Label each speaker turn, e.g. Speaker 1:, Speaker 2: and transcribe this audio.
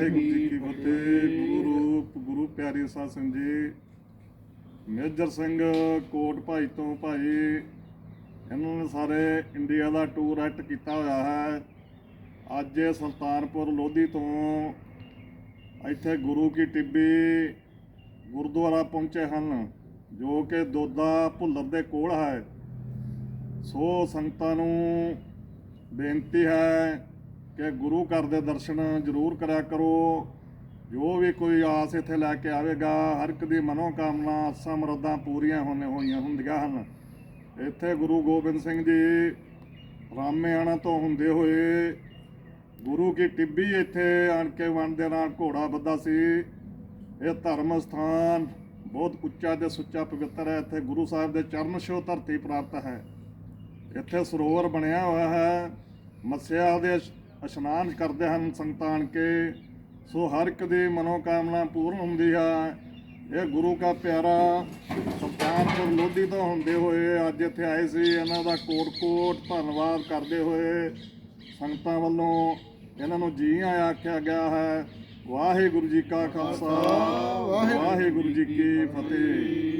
Speaker 1: ਵਾਹਿਗੁਰੂ ਜੀ ਕੀ ਫਤਿਹ। ਗੁਰੂ ਰੂਪ, ਗੁਰੂ ਪਿਆਰੇ ਸਾਧ ਸੰਗਤ ਜੀ। ਮੇਜਰ ਸਿੰਘ ਕੋਟ ਭਾਈ ਤੋਂ ਭਾਈ, ਇਹਨਾਂ ਨੇ ਸਾਰੇ ਇੰਡੀਆ ਦਾ ਟੂਰ ਐਟ ਕੀਤਾ ਹੋਇਆ ਹੈ। ਅੱਜ ਇਹ ਸੁਲਤਾਨਪੁਰ ਲੋਧੀ ਤੋਂ ਇੱਥੇ ਗੁਰੂ ਕੀ ਟਿੱਬੀ ਗੁਰਦੁਆਰਾ ਪਹੁੰਚੇ ਹਨ, ਜੋ ਕਿ ਦੋਦਾ ਭੁੱਲਰ ਦੇ ਕੋਲ ਹੈ। ਸੋ ਸੰਗਤਾਂ ਨੂੰ ਬੇਨਤੀ ਹੈ ਕਿ ਗੁਰੂ ਘਰ ਦੇ ਦਰਸ਼ਨ ਜ਼ਰੂਰ ਕਰਿਆ ਕਰੋ। ਜੋ ਵੀ ਕੋਈ ਆਸ ਇੱਥੇ ਲੈ ਕੇ ਆਵੇਗਾ, ਹਰ ਇੱਕ ਦੀ ਮਨੋਕਾਮਨਾ ਆਸਾਂ ਮੁਰਾਦਾਂ ਪੂਰੀਆਂ ਹੋਣੇ ਹੋਈਆਂ ਹੁੰਦੀਆਂ ਹਨ। ਇੱਥੇ ਗੁਰੂ ਗੋਬਿੰਦ ਸਿੰਘ ਜੀ ਰਾਮੇਆਣਾ ਤੋਂ ਹੁੰਦੇ ਹੋਏ ਗੁਰੂ ਕੀ ਟਿੱਬੀ ਇੱਥੇ ਆਣ ਕੇ ਵਣ ਦੇ ਨਾਲ ਘੋੜਾ ਬੱਧਾ ਸੀ। ਇਹ ਧਰਮ ਸਥਾਨ ਬਹੁਤ ਉੱਚਾ ਤੇ ਸੁੱਚਾ ਪਵਿੱਤਰ ਹੈ। ਇੱਥੇ ਗੁਰੂ ਸਾਹਿਬ ਦੇ ਚਰਨ ਛੋਹ ਧਰਤੀ ਪ੍ਰਾਪਤ ਹੈ। ਇੱਥੇ ਸਰੋਵਰ ਬਣਿਆ ਹੋਇਆ ਹੈ। ਮੱਸਿਆ ਦੇ ਇਸ਼ਨਾਨ ਕਰਦੇ ਹਨ ਸੰਤਾਨ ਕੇ। ਸੋ ਹਰ ਇੱਕ ਦੀ ਮਨੋਕਾਮਨਾ ਪੂਰਨ ਹੁੰਦੀ ਹੈ ਇਹ ਗੁਰੂ ਕਾ ਪਿਆਰਾ ਸੁਲਤਾਨਪੁਰ ਲੋਧੀ ਤੋਂ ਹੁੰਦੇ ਹੋਏ ਅੱਜ ਇੱਥੇ ਆਏ ਸੀ। ਇਹਨਾਂ ਦਾ ਕੋਟ-ਕੋਟ ਧੰਨਵਾਦ ਕਰਦੇ ਹੋਏ ਸੰਗਤਾਂ ਵੱਲੋਂ ਇਹਨਾਂ ਨੂੰ ਜੀ ਆਇਆਂ ਆਖਿਆ ਗਿਆ ਹੈ। ਵਾਹਿਗੁਰੂ ਜੀ ਕਾ ਖਾਲਸਾ ਵਾਹਿਗੁਰੂ ਜੀ ਕੀ ਫਤਿਹ।